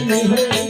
नहीं है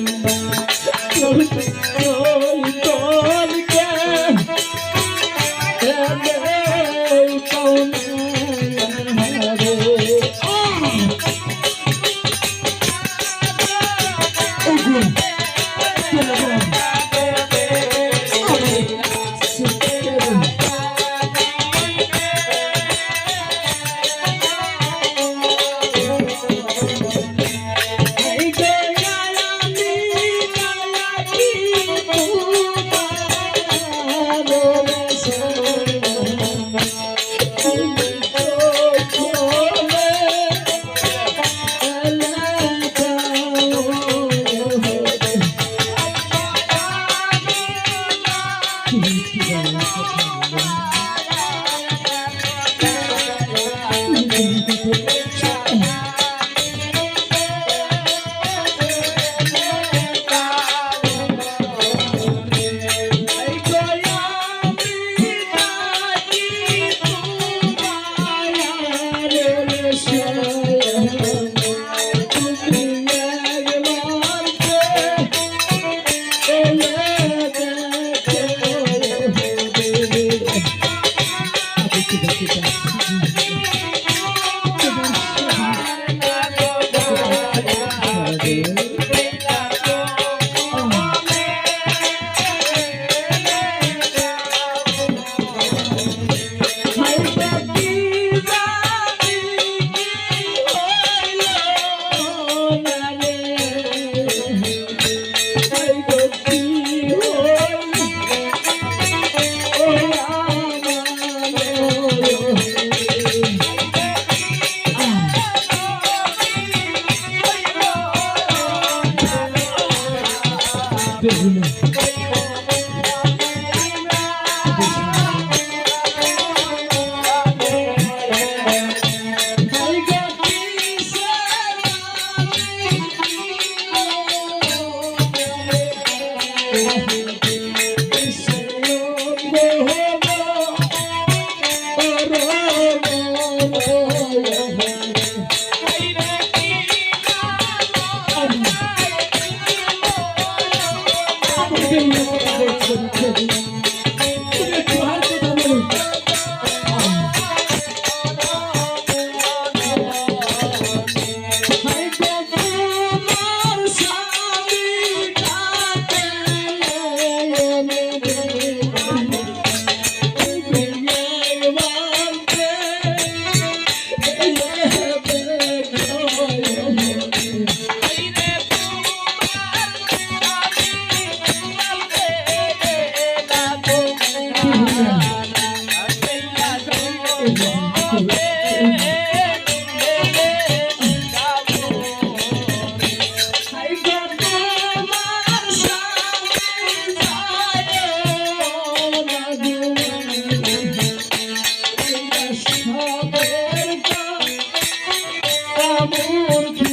আমাকে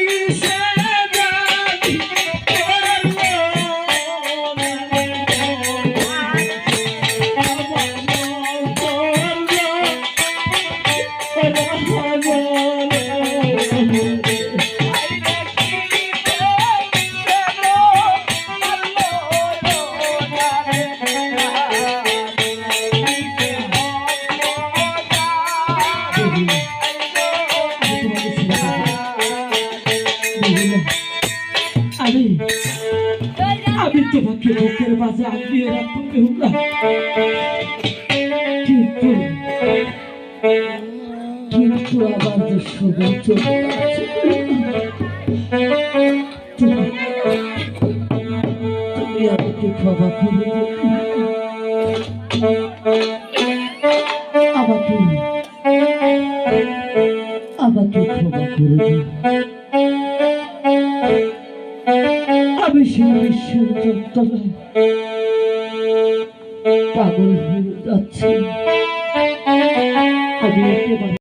আমি আমি তোমাকে বুকের মাঝে আগলিয়ে রাখব বেহুলা কিন্তু আমি সেই পাগল হয়ে যাচ্ছি।